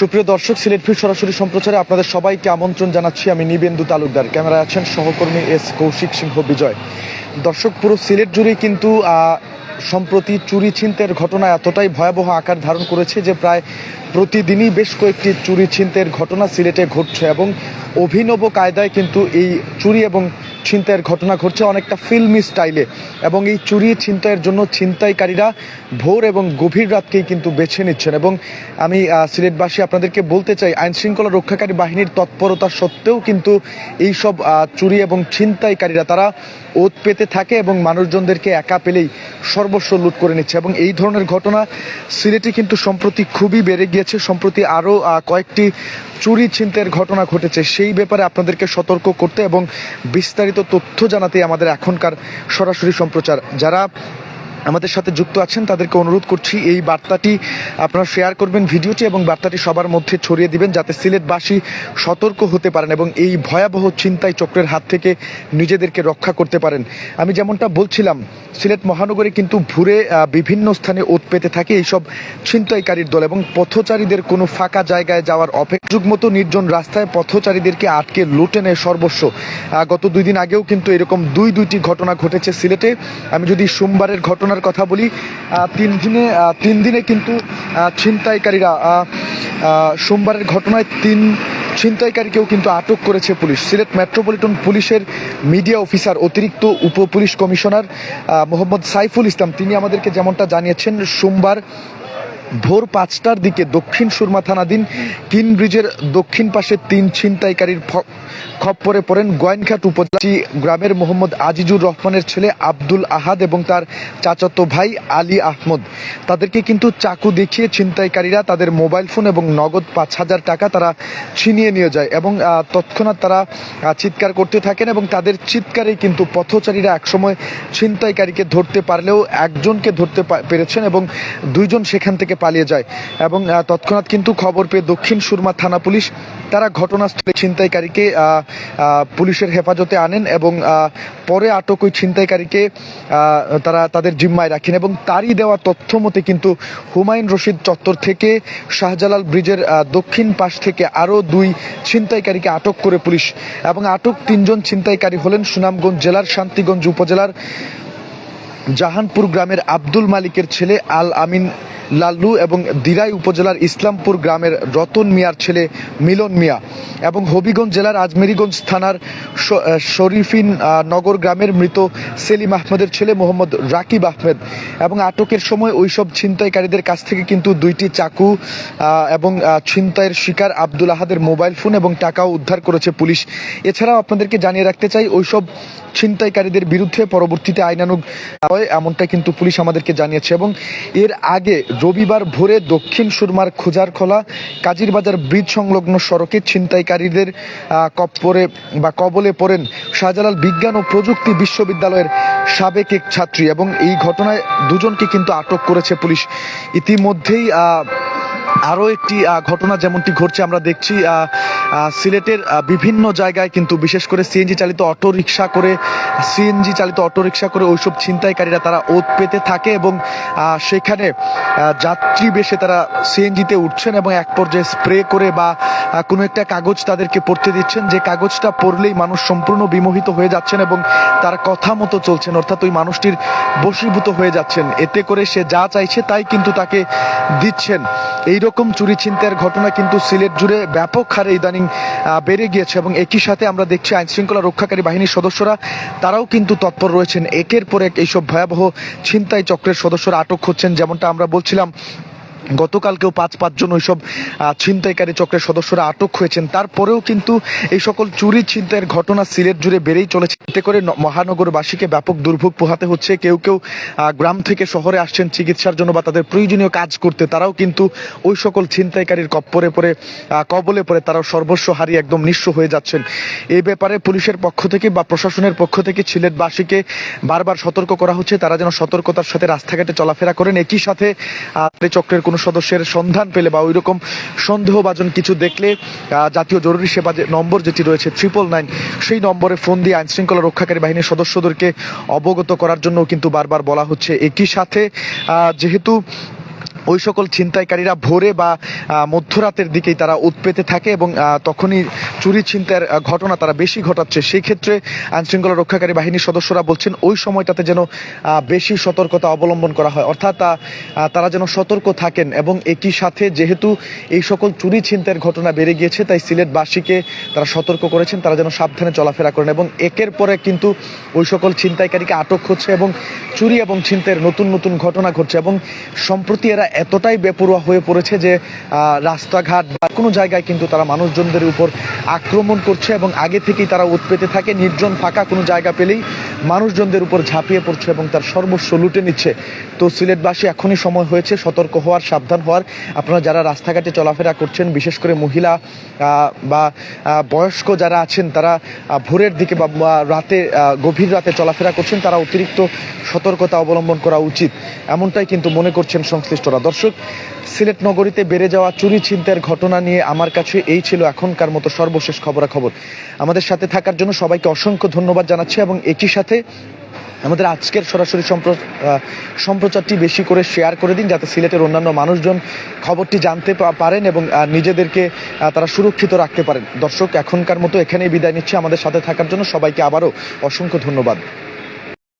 সুপ্রিয় দর্শক, সিলেট ফিল্ড সরাসরি সম্প্রচারে আপনাদের সবাইকে আমন্ত্রণ জানাচ্ছি। আমি নিবেন্দু তালুকদার। ক্যামেরায় আছেন সহকর্মী এস কৌশিক সিংহ বিজয়। দর্শক, পুরো সিলেট জুড়েই কিন্তু সম্প্রতি চুরি ছিনতের ঘটনা এতটাই ভয়াবহ আকার ধারণ করেছে যে প্রায় প্রতিদিনই বেশ কয়েকটি চুরি ছিনতের ঘটনা সিলেটে ঘটছে এবং অভিনব কায়দায় কিন্তু এই চুরি এবং ছিনতাইয়ের ঘটনা ঘটছে অনেকটা ফিল্মি স্টাইলে। এবং এই চুরি ছিনতাইয়ের জন্য ছিনতাইকারীরা ভোর এবং গভীর রাতকেই কিন্তু বেছে নিচ্ছেন। এবং আমি সিলেটবাসী আপনাদেরকে বলতে চাই আইন শৃঙ্খলা রক্ষাকারী বাহিনীর তৎপরতা সত্ত্বেও কিন্তু এই সব চুরি এবং ছিনতাইকারীরা তারা ওত পেতে থাকে এবং মানুষজনদেরকে একা পেলেই সর্বস্ব লুট করে নিচ্ছে। এবং এই ধরনের ঘটনা সিলেটে কিন্তু সম্প্রতি খুবই বেড়ে গিয়েছে। সম্প্রতি আরও কয়েকটি চুরি ছিনতাইয়ের ঘটনা ঘটেছে। সেই ব্যাপারে আপনাদেরকে সতর্ক করতে এবং বিস্তারিত তথ্য জানাতে আমাদের এখনকার সরাসরি সম্প্রচার। যারা আমাদের সাথে যুক্ত আছেন, তাদেরকে অনুরোধ করছি এই বার্তাটি আপনারা শেয়ার করবেন ভিডিওটি এবং বার্তাটি সবার মধ্যে ছড়িয়ে দিবেন যাতে সিলেটবাসী সতর্ক হতে পারেন এবং এই ভয়াবহ চিন্তাই চক্রের হাত থেকে নিজেদেরকে রক্ষা করতে পারেন। আমি যেমনটা বলছিলাম, সিলেট মহানগরে কিন্তু ভুরে বিভিন্ন স্থানে ওত পেতে থাকে এইসব ছিনতাইকারীর দল এবং পথচারীদের কোনো ফাঁকা জায়গায় যাওয়ার অপেক্ষা মতো নির্জন রাস্তায় পথচারীদেরকে আটকে লুটে নেয় সর্বস্ব। গত দুই দিন আগেও কিন্তু এরকম দুই দুইটি ঘটনা ঘটেছে সিলেটে। আমি যদি সোমবারের ঘটনার কথা বলি তিন দিনে তিন দিনে কিন্তু ছিনতাইকারীরা সোমবারের ঘটনায় তিন ছিনতাইকারীকেও কিন্তু আটক করেছে পুলিশ। সিলেট মেট্রোপলিটন পুলিশের মিডিয়া অফিসার, অতিরিক্ত উপ পুলিশ কমিশনার মোহাম্মদ সাইফুল ইসলাম। তিনি আমাদেরকে যেমনটা জানিয়েছেন, সোমবার ভোর পাঁচটার দিকে দক্ষিণ সুরমা থানাধীন কিন ব্রিজের দক্ষিণ পাশে তিন ছিনতাইকারীর খপ্পরে পড়েন গোয়াইনঘাট উপজেলা গ্রামের মোহাম্মদ আজিজুর রহমানের ছেলে আব্দুল আহাদ এবং তার চাচাতো ভাই আলী আহমদ। তাদেরকে কিন্তু চাকু দেখিয়ে ছিনতাইকারীরা তাদের মোবাইল ফোন এবং নগদ পাঁচ হাজার টাকা তারা ছিনিয়ে নিয়ে যায় এবং তৎক্ষণাৎ তারা চিৎকার করতে থাকেন এবং তাদের চিৎকারে কিন্তু পথচারীরা একসময় ছিনতাইকারীকে ধরতে পারলেও একজনকে ধরতে পেরেছেন এবং দুইজন সেখান থেকে পালিয়ে যায় এবং তৎক্ষণাৎ কিন্তু খবর পেয়ে দক্ষিণ সুরমা থানা পুলিশ তারা ঘটনাস্থলে ছিনতাইকারীকে পুলিশের হেফাজতে আনেন এবং পরে আটক ওই ছিনতাইকারীকে তারা তাদের জিম্মায় রাখেন এবং তারই দেওয়া তথ্য মতে কিন্তু হুমায়ুন রশিদ চত্বর থেকে শাহজালাল ব্রিজের দক্ষিণ পাশ থেকে আরও দুই ছিনতাইকারীকে আটক করে পুলিশ এবং আটক তিনজন ছিনতাইকারী হলেন সুনামগঞ্জ জেলার শান্তিগঞ্জ উপজেলার জাহানপুর গ্রামের আব্দুল মালিকের ছেলে আল আমিন লাল্লু এবং দিরাই উপজেলার ইসলামপুর গ্রামের রতন মিয়ার ছেলে মিলন মিয়া এবং হবিগঞ্জ জেলার আজমেরিগঞ্জ থানার শরীফিন নগর গ্রামের মৃত সেলিম আহমেদের ছেলে মোহাম্মদ রাকিব আহমেদ এবং আটকের সময় ওইসব ছিনতাইকারীদের কাছ থেকে কিন্তু দুইটি চাকু এবং ছিনতাইয়ের শিকার আব্দুল আহাদের মোবাইল ফোন এবং টাকাও উদ্ধার করেছে পুলিশ। এছাড়াও আপনাদেরকে জানিয়ে রাখতে চাই, ওইসব ছিনতাইকারীদের বিরুদ্ধে পরবর্তীতে আইনানুগ হয় এমনটা কিন্তু পুলিশ আমাদেরকে জানিয়েছে এবং এর আগে রবিবার ভোরে দক্ষিণ সুরমার খোঁজারখোলা, কাজিরবাজার ব্রিজ সংলগ্ন সড়কে ছিনতাইকারীদের কপরে বা কবলে পড়েন শাহজালাল বিজ্ঞান ও প্রযুক্তি বিশ্ববিদ্যালয়ের সাবেক এক ছাত্রী এবং এই ঘটনায় দুজনকে কিন্তু আটক করেছে পুলিশ। ইতিমধ্যেই আরও একটি ঘটনা যেমনটি ঘটছে, আমরা দেখছি সিলেটের বিভিন্ন জায়গায় কিন্তু বিশেষ করে সিএনজি চালিত অটো রিক্সা করে সিএনজি চালিত অটো রিক্সা করে ওইসব ছিনতাইকারীরা তারা ওত পেতে থাকে এবং সেখানে যাত্রী বেশে তারা সিএনজিতে উঠছেন এবং এক পর্যায়ে স্প্রে করে বা কোনো একটা কাগজ তাদেরকে পড়তে দিচ্ছেন। যে কাগজটা পড়লেই মানুষ সম্পূর্ণ বিমোহিত হয়ে যাচ্ছেন এবং তার কথা মতো চলছেন, অর্থাৎ ওই মানুষটির বশীভূত হয়ে যাচ্ছেন। এতে করে সে যা চাইছে তাই কিন্তু তাকে দিচ্ছেন। এইরকম চুরি ছিনতাইয়ের ঘটনা কিন্তু সিলেট জুড়ে ব্যাপক হারে ইদানিং বেড়ে গিয়েছে এবং একই সাথে আমরা দেখছি আইন শৃঙ্খলা রক্ষাকারী বাহিনীর সদস্যরা, তারাও কিন্তু তৎপর রয়েছেন। একের পর এক এইসব ভয়াবহ ছিনতাই চক্রের সদস্যরা আটক হচ্ছেন, যেমনটা আমরা বলছিলাম, গতকালকেও পাঁচ পাঁচজন ওইসব ছিনতাইকারী চক্রের সদস্যরা আটক হয়েছেন। তারপরেও কিন্তু এই সকল চুরি ছিনতাইয়ের ঘটনা সিলেট জুড়ে বেড়েই চলেছে। এতে করে মহানগরবাসীকে ব্যাপক দুর্ভোগ পোহাতে হচ্ছে। কেউ কেউ গ্রাম থেকে শহরে আসছেন চিকিৎসার জন্য বা তাদের প্রয়োজনীয় কাজ করতে। তারাও কিন্তু ওই সকল ছিনতাইকারীর কপ্পরে পড়ে কবলে পড়ে তারাও সর্বস্ব হারিয়ে একদম নিঃস্ব হয়ে যাচ্ছেন। এই ব্যাপারে পুলিশের পক্ষ থেকে বা প্রশাসনের পক্ষ থেকে সিলেটবাসীকে বারবার সতর্ক করা হচ্ছে। তারা যেন সতর্কতার সাথে রাস্তাঘাটে চলাফেরা করেন। একই সাথে চক্রের কোনো সদস্যের সন্ধান পেলে বা ওইরকম সন্দেহভাজন কিছু দেখলে জাতীয় জরুরি সেবা যে নম্বর যেটি রয়েছে ট্রিপল নাইন সেই নম্বরে ফোন দিয়ে আইন শৃঙ্খলা রক্ষাকারী বাহিনীর সদস্যদেরকে অবগত করার জন্য কিন্তু বারবার বলা হচ্ছে। একই সাথে যেহেতু ওই সকল ছিনতাইকারীরা ভোরে বা মধ্যরাতের দিকেই তারা উৎপেতে থাকে এবং তখনই চুরি ছিনতাইয়ের ঘটনা তারা বেশি ঘটাচ্ছে। সেই ক্ষেত্রে আইনশৃঙ্খলা রক্ষাকারী বাহিনীর সদস্যরা বলছেন, ওই সময়টাতে যেন বেশি সতর্কতা অবলম্বন করা হয়। অর্থাৎ তারা যেন সতর্ক থাকেন এবং একই সাথে যেহেতু এই সকল চুরি ছিনতাইয়ের ঘটনা বেড়ে গিয়েছে, তাই সিলেটবাসীকে তারা সতর্ক করেছেন, তারা যেন সাবধানে চলাফেরা করেন এবং একের পরে কিন্তু ওই সকল ছিনতাইকারীকে আটক হচ্ছে এবং চুরি এবং ছিনতাইয়ের নতুন নতুন ঘটনা ঘটছে এবং সম্প্রতি এরা এতটাই বেপরোয়া হয়ে পড়েছে যে রাস্তাঘাট বা কোনো জায়গায় কিন্তু তারা মানুষজনদের উপর আক্রমণ করছে এবং আগে থেকেই তারা উৎপেতে থাকে, নির্জন ফাঁকা কোনো জায়গা পেলেই মানুষজনদের উপর ঝাঁপিয়ে পড়ছে এবং তার সর্বস্ব লুটে নিচ্ছে। তো সিলেটবাসী এখনই সময় হয়েছে সতর্ক হওয়ার, সাবধান হওয়ার। আপনারা যারা রাস্তাঘাটে চলাফেরা করছেন, বিশেষ করে মহিলা বা বয়স্ক যারা আছেন, তারা ভোরের দিকে বা রাতে গভীর রাতে চলাফেরা করছেন, তারা অতিরিক্ত সতর্কতা অবলম্বন করা উচিত। এমনটাই কিন্তু মনে করছেন সংশ্লিষ্টরা। দর্শক, সিলেট নগরীতে বেড়ে যাওয়া চুরি ছিনতাইয়ের ঘটনা নিয়ে আমার কাছে এই ছিল এখনকার মতো সর্বশেষ খবরাখবর। আমাদের সাথে থাকার জন্য সবাইকে অসংখ্য ধন্যবাদ জানাচ্ছি এবং একই সাথে আমাদের আজকের সরাসরি সম্প্রচারটি বেশি করে শেয়ার করে দিন যাতে সিলেটের অন্যান্য মানুষজন খবরটি জানতে পারেন এবং নিজেদেরকে তারা সুরক্ষিত রাখতে পারেন। দর্শক, এখনকার মতো এখানেই বিদায় নিচ্ছি। আমাদের সাথে থাকার জন্য সবাইকে আবারও অসংখ্য ধন্যবাদ।